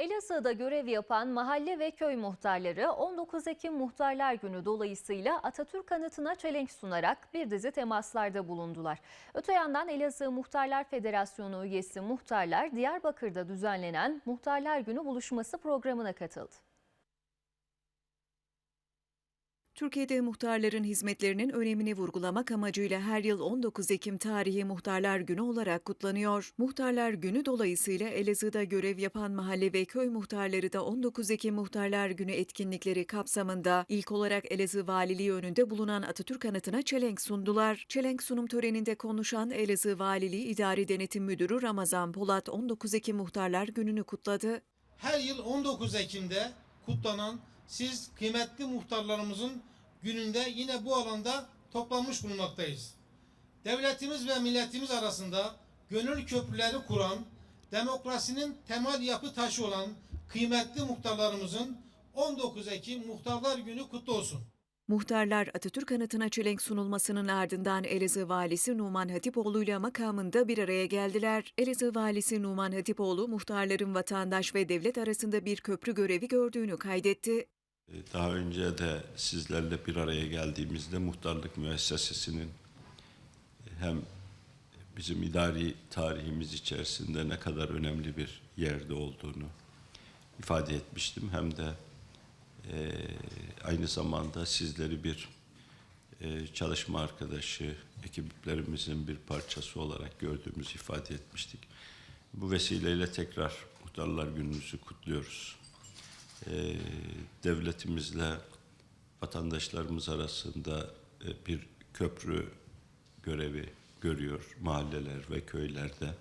Elazığ'da görev yapan mahalle ve köy muhtarları 19 Ekim Muhtarlar Günü dolayısıyla Atatürk anıtına çelenk sunarak bir dizi temaslarda bulundular. Öte yandan Elazığ Muhtarlar Federasyonu üyesi muhtarlar Diyarbakır'da düzenlenen Muhtarlar Günü buluşması programına katıldı. Türkiye'de muhtarların hizmetlerinin önemini vurgulamak amacıyla her yıl 19 Ekim tarihi Muhtarlar Günü olarak kutlanıyor. Muhtarlar Günü dolayısıyla Elazığ'da görev yapan mahalle ve köy muhtarları da 19 Ekim Muhtarlar Günü etkinlikleri kapsamında ilk olarak Elazığ Valiliği önünde bulunan Atatürk anıtına çelenk sundular. Çelenk sunum töreninde konuşan Elazığ Valiliği İdari Denetim Müdürü Ramazan Polat 19 Ekim Muhtarlar Günü'nü kutladı. her yıl 19 Ekim'de kutlanan siz kıymetli muhtarlarımızın gününde yine bu alanda toplanmış bulunmaktayız. Devletimiz ve milletimiz arasında gönül köprüleri kuran, demokrasinin temel yapı taşı olan kıymetli muhtarlarımızın 19 Ekim Muhtarlar Günü kutlu olsun. Muhtarlar Atatürk anıtına çelenk sunulmasının ardından Elazığ Valisi Numan Hatipoğlu ile makamında bir araya geldiler. Elazığ Valisi Numan Hatipoğlu, muhtarların vatandaş ve devlet arasında bir köprü görevi gördüğünü kaydetti. E, Daha önce de sizlerle bir araya geldiğimizde muhtarlık müessesesinin hem bizim idari tarihimiz içerisinde ne kadar önemli bir yerde olduğunu ifade etmiştim. Hem de e, aynı zamanda sizleri bir e, çalışma arkadaşı, ekiplerimizin bir parçası olarak gördüğümüzü ifade etmiştik. Bu vesileyle tekrar Muhtarlar Gününüzü kutluyoruz. E, devletimizle vatandaşlarımız arasında e, bir köprü görevi görüyor mahalleler ve köylerde.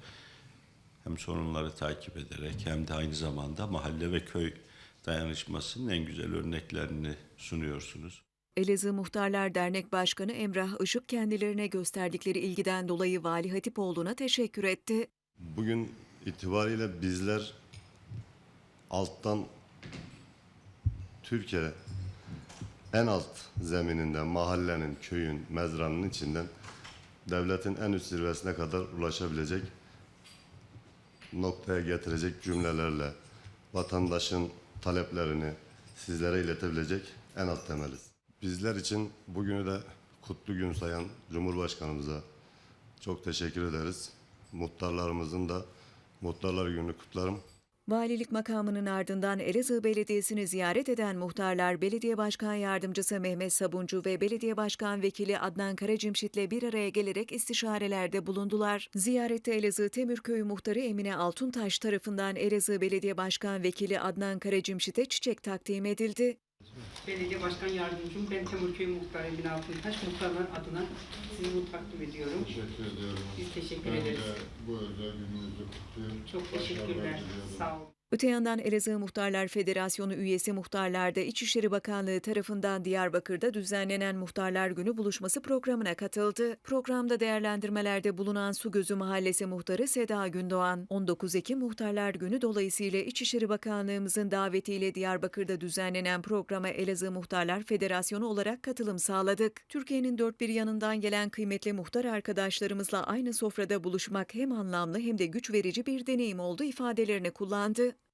Hem sorunları takip ederek hem de aynı zamanda mahalle ve köy dayanışmasının en güzel örneklerini sunuyorsunuz. Elazığ Muhtarlar Dernek Başkanı Emrah Işık kendilerine gösterdikleri ilgiden dolayı Vali Hatipoğlu'na teşekkür etti. Bugün itibariyle bizler alttan Türkiye en alt zemininden, mahallenin, köyün, mezranın içinden devletin en üst zirvesine kadar ulaşabilecek noktaya getirecek cümlelerle vatandaşın taleplerini sizlere iletebilecek en alt temeliz. Bizler için bugünü de kutlu gün sayan Cumhurbaşkanımıza çok teşekkür ederiz. Muhtarlarımızın da Muhtarlar Günü kutlarım. Valilik makamının ardından Elazığ Belediyesi'ni ziyaret eden muhtarlar Belediye Başkan Yardımcısı Mehmet Sabuncu ve Belediye Başkan Vekili Adnan Karacimşit'le bir araya gelerek istişarelerde bulundular. Ziyarette Elazığ Temürköy Muhtarı Emine Altuntaş tarafından Elazığ Belediye Başkan Vekili Adnan Karacimşit'e çiçek takdim edildi. Belediye Başkan Yardımcım, ben Temurköy Muhtarı Emine Altıntaş. Muhtarlar adına sizi takdim ediyorum. Teşekkür ediyorum. Biz teşekkür Ben ederiz. de bu özel gününüzü kutluyorum. Çok teşekkürler. Sağ olun. Öte yandan Elazığ Muhtarlar Federasyonu üyesi muhtarlar da İçişleri Bakanlığı tarafından Diyarbakır'da düzenlenen Muhtarlar Günü buluşması programına katıldı. Programda değerlendirmelerde bulunan Su Gözü Mahallesi muhtarı Seda Gündoğan, 19 Ekim Muhtarlar Günü dolayısıyla İçişleri Bakanlığımızın davetiyle Diyarbakır'da düzenlenen programa Elazığ Muhtarlar Federasyonu olarak katılım sağladık. Türkiye'nin dört bir yanından gelen kıymetli muhtar arkadaşlarımızla aynı sofrada buluşmak hem anlamlı hem de güç verici bir deneyim oldu ifadelerini kullandı.